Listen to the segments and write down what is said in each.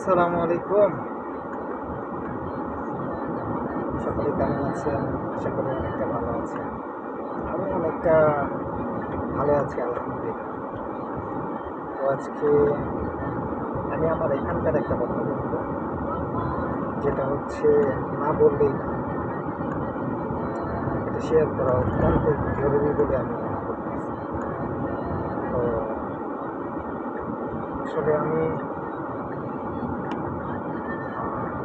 আসসালামু আলাইকুম। সকলে কেমন আছেন? করি অনেকটা ভালো আছেন। আমি অনেকটা ভালো আছি, আলহামদুলিল্লাহ। তো আজকে আমি আমার এখানকার একটা কথা বলব, যেটা হচ্ছে না বললেই না। এটা শেয়ার করা অত্যন্ত জরুরি বলে আমি মনে তো আসলে আমি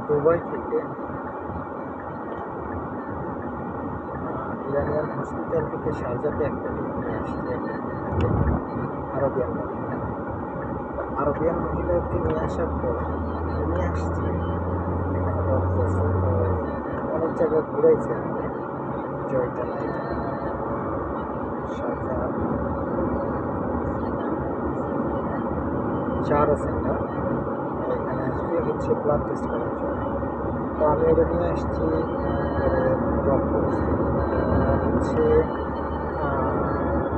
দুবাই থেকে ইরানিয়ান হসপিটাল থেকে শারজাতে একটা টিম নিয়ে আসছে, আরবিয়ান মহিলা। আরবিয়ান মহিলাকে নিয়ে আসার পর নিয়ে আসছি, অনেক জায়গায় ঘুরাইছে জয়টা শারজা চারা সেন্টার এখানে হচ্ছে ব্লাড টেস্ট করার জন্য তো আমি এটা নিয়ে আসছি হচ্ছে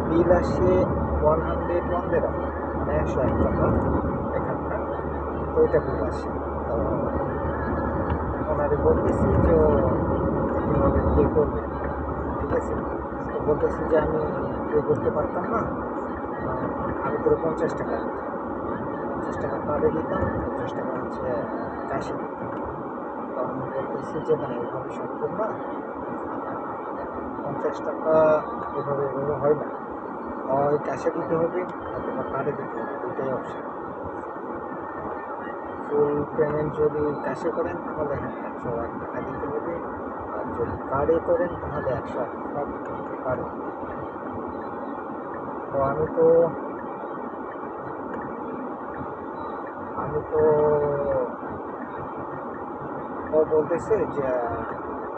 বিল আসে ওয়ান হান্ড্রেড ওয়ান দেড় মানে একশো এক টাকা এখানকার তো এটা বিল আসে তো ওনারে বলতেছি যে কীভাবে পে করবে ঠিক আছে তো বলতেছি যে আমি পে করতে পারতাম না আমি তোর পঞ্চাশ টাকা পঞ্চাশ টাকা কার্ডে দিতাম পঞ্চাশ টাকা হচ্ছে ক্যাশে দিতাম তো আমি বলতেছি যে, না, এভাবে সম্ভব না। পঞ্চাশ টাকা এভাবে এভাবে হয় না। হয় ক্যাশে দিতে হবে, অথবা কার্ডে দিতে হবে দুটাই অপশান ফুল পেমেন্ট যদি ক্যাশে করেন, তাহলে হ্যাঁ একশো এক টাকা দিতে হবে। আর যদি কার্ডে করেন, তাহলে একশো এক টাকা দিতে হবে তো আমি তো আমি তো, ও বলতেছে যে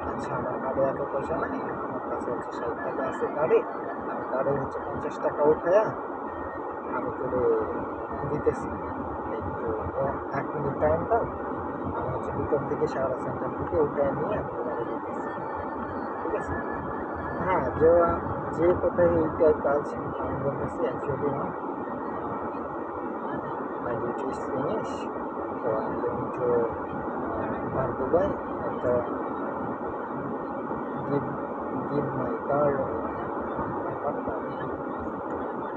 আচ্ছা আমার কার্ডে এত পয়সা নাই, আমার কাছে হচ্ছে ষাট টাকা আছে কার্ডে আমি কার্ডে হচ্ছে পঞ্চাশ টাকা উঠায়া আমি তোরে দিতেছি। একটু এক মিনিট টাইম দাও আমি হচ্ছে ভিতর থেকে সারা সেন্টার থেকে উঠায় নিয়ে আমি দিতেছি। ঠিক আছে? হ্যাঁ যে যে কোথায় এইটাই কাজ আমি বলতেছি actually duty is finished. So I'm going to uh, Dubai and uh, give give my car uh.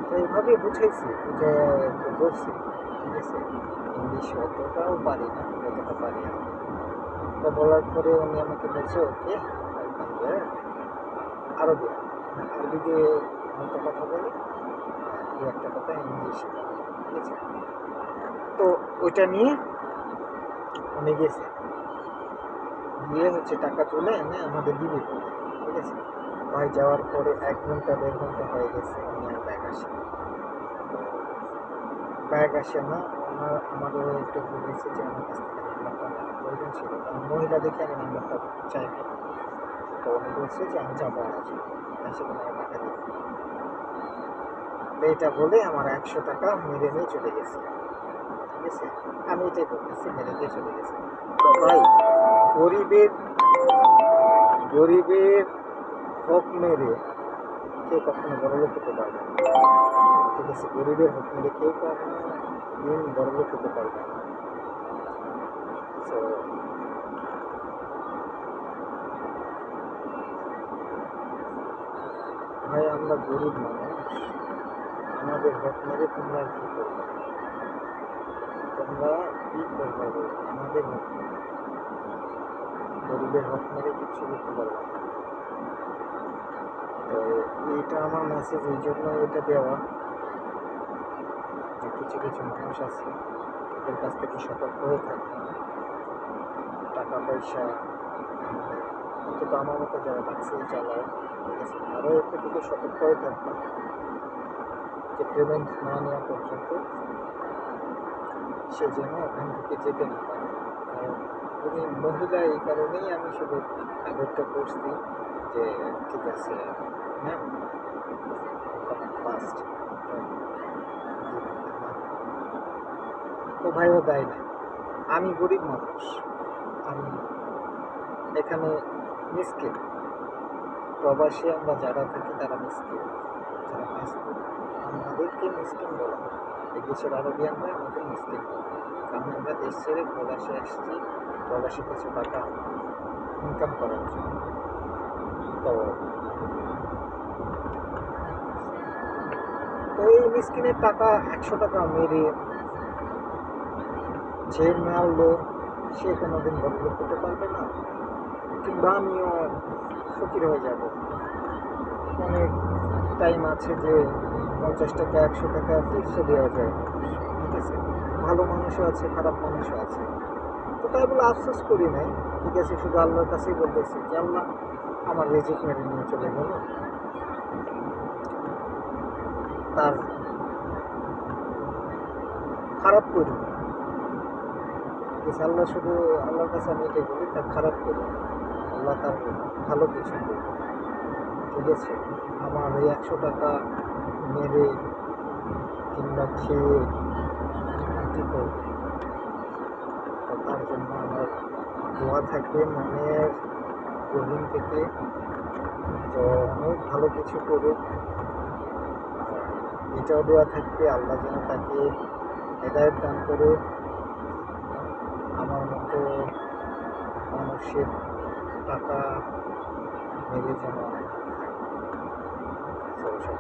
তো এইভাবে বুঝাইছি বুঝে একটু বলছি ইংলিশ অতটাও পারি না যতটা পারি আমি তো বলার পরে উনি আমাকে বলছে ওকে আরবি আরবি দিয়ে হয়তো কথা বলি একটা কথা ইংলিশে ঠিক আছে তো ওইটা নিয়ে উনি গেছে। গিয়ে হচ্ছে টাকা তুলে এনে আমাদের দিবে। ঠিক আছে? ভাই যাওয়ার পরে এক ঘণ্টা, দেড় ঘণ্টা হয়ে গেছে উনি আর ব্যাগ আসে ব্যাগ আসে না ওনার আমারও একটু বলেছে যে আমার কাছ থেকে নাম্বারটা প্রয়োজন ছিল। কারণ মহিলা দেখে আমি নাম্বারটা চাই তো উনি বলছে যে আমি যাব আজ এসে তোমার টাকা দিই এটা বলে আমার একশো টাকা মেরে নিয়ে চলে গেছে। ঠিক আছে? আমি এটাই করতেছি মেরে নিয়ে চলে গেছে। তো ভাই, গরিবের গরিবের হক মেরে কেউ কখনো বড় লোক হতে পারবে না। ঠিক আছে? গরিবের হক মেরে কেউ কখনো দিন বড় লোক হতে পারবে না। ভাই, আমরা গরিব মানুষ। হক মেরে তোমরা কি করবে? তোমরা কি করবে? আমাদের গরিবের হক মেরে কিচ্ছু করতে পারবে না। তো এইটা আমার মেসেজ এই জন্য এটা দেওয়া। যে কিছু কিছু মানুষ আছে এদের কাছ থেকে সতর্ক হয়ে থাকবে টাকা, পয়সা, অন্তত আমার মতো যারা ট্যাক্সি চালায় ঠিক আছে তারা এর থেকে সতর্ক হয়ে থাকবে যে পেমেন্ট না নেওয়া পর্যন্ত সে যেন ওখান থেকে যেতে না পারে। উনি মহিলা এই কারণেই আমি শুধু আগেরটা করছি যে, ঠিক আছে ম্যাম ফার্স্ট তো ভাইও দেয় না। আমি গরিব মানুষ। আমি এখানে মিসকিন প্রবাসী আমরা যারা থাকি তারা পাসপোর্ট আমাদেরকে মিসকিন বলা। হয় এই দেশের আরবিয়ানরা আমাদের মিসকিন। কারণ আমরা দেশ ছেড়ে প্রবাসে আসছি, প্রবাসে কিছু টাকা ইনকাম করার জন্য। তো তো এই মিসকিনের টাকা একশো টাকা মেরে যে মারলো, সে কোনোদিন বদল করতে পারবে না। কিংবা আমিও ফকির হয়ে যাব। অনেক টাইম আছে যে পঞ্চাশ টাকা একশো টাকা টিপসও দেওয়া যায়। ঠিক আছে? ভালো মানুষও আছে, খারাপ মানুষও আছে। তো তাই বলে আফসোস করি নাই। ঠিক আছে, শুধু আল্লাহর কাছেই বলতেছি যে আল্লাহ আমার রেজিক মেরে নিয়ে চলে গেল। তার খারাপ করি। আল্লাহ শুধু আল্লাহর কাছে আমি এটাই বলি, তার খারাপ করি। আল্লাহ তার ভালো কিছু করবে ঠিক আছে? আমার এই একশো টাকা মেরে কিংবা খেয়ে করবে? তার জন্য আমার দোয়া থাকবে মনের গভীর থেকে তো অনেক ভালো কিছু করুক। এটাও দোয়া থাকবে, আল্লাহ যেন তাকে হেদায়ত দান করুক। আমার মতো মানুষের টাকা মেরে যেন।